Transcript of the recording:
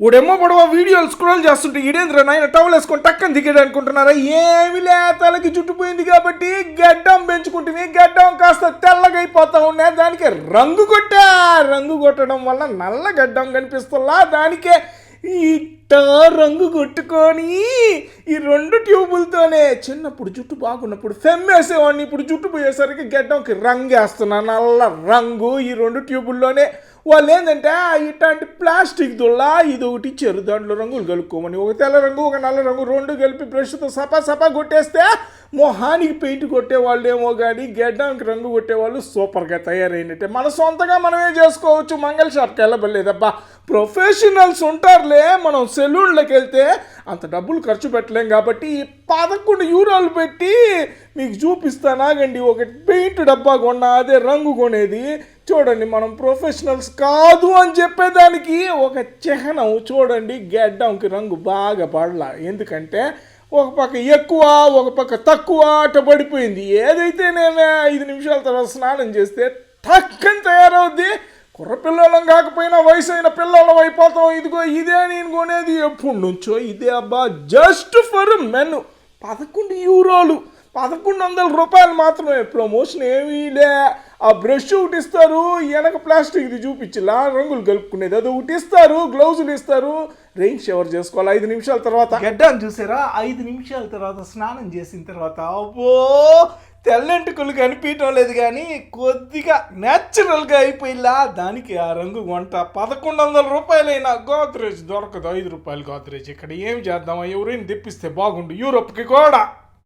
వాడేమో పొడవ వీడియోలు స్క్రోల్ చేస్తుంటే ఇడేంద్ర నాయన టవల్ వేసుకొని టక్కని దిగాడు అనుకుంటున్నారా? ఏమి లే తలకి చుట్టుపోయింది కాబట్టి గడ్డం పెంచుకుంటుంది గడ్డం కాస్త తెల్లగా అయిపోతా ఉన్నాయి దానికి రంగు కొట్టా. రంగు కొట్టడం వల్ల నల్ల గడ్డం కనిపిస్తుందా దానికే ఇట్ట రంగు కొట్టుకొని ఈ రెండు ట్యూబులతోనే చిన్నప్పుడు జుట్టు బాగున్నప్పుడు ఫెమ్మేసేవాడిని. ఇప్పుడు జుట్టు పోయేసరికి గడ్డంకి రంగు వేస్తున్నా నల్ల రంగు ఈ రెండు ట్యూబుల్లోనే వాళ్ళు ఏంటంటే ఇట్లాంటి ప్లాస్టిక్ దుళ్ళ ఇది ఒకటి ఇచ్చారు. దాంట్లో రంగులు కలుపుకోమని ఒక తెల్ల రంగు ఒక నల్ల రంగు రెండు కలిపి బ్రష్తో సపా సపా కొట్టేస్తే మొహానికి పెయింట్ కొట్టేవాళ్ళు ఏమో కానీ గడ్డానికి రంగు కొట్టేవాళ్ళు సూపర్గా తయారైనట్టే. మన సొంతగా మనమే చేసుకోవచ్చు. మంగళ షాప్కి వెళ్ళబడలేదబ్బా. ప్రొఫెషనల్స్ ఉంటారులే. మనం సెలూన్లోకి వెళ్తే అంత డబ్బులు ఖర్చు పెట్టలేం కాబట్టి పదకొండు యూరోలు పెట్టి మీకు చూపిస్తానాగండి ఒక పెయింట్ డబ్బా కొన్నా అదే రంగు కొనేది. చూడండి మనం ప్రొఫెషనల్స్ కాదు అని చెప్పేదానికి ఒక చిహ్నం చూడండి. గెడ్డంకి రంగు బాగా పడలా. ఎందుకంటే ఒక పక్క ఎక్కువ ఒక పక్క తక్కువ అట్ట పడిపోయింది. ఏదైతే ఏదైతేనేమే ఐదు నిమిషాల తర్వాత స్నానం చేస్తే టక్కని తయారవుద్ది. కుర్ర పిల్లలం కాకపోయినా వయసు అయిన పిల్లలం అయిపోతాం. ఇదిగో ఇదే నేను కొనేది ఎప్పుడు నుంచో. ఇదే అబ్బా జస్ట్ ఫర్ మెన్ పదకొండు యూరోలు. పదకొండు వందల రూపాయలు మాత్రమే. ప్రమోషన్ ఏమీ లే. ఆ బ్రష్ ఒకటి ఇస్తారు. వెనక ప్లాస్టిక్ది చూపించిలా. రంగులు కలుపుకునేది అది ఒకటి ఇస్తారు. గ్లౌజులు ఇస్తారు. రెయిన్ షవర్ చేసుకోవాలి ఐదు నిమిషాల తర్వాత. గడ్డాన్ని చూసారా? ఐదు నిమిషాల తర్వాత స్నానం చేసిన తర్వాత అబ్బో! తెల్లంటికులు కనిపించడం లేదు కానీ కొద్దిగా న్యాచురల్గా అయిపోయిలా దానికి ఆ రంగు వంట పదకొండు వందల రూపాయలైనా గోద్రేజ్ దొరకదు. ఐదు రూపాయలు గోద్రేజ్. ఇక్కడ ఏం చేద్దామా ఎవరైనా తెప్పిస్తే బాగుండు. యూరోప్కి కూడా.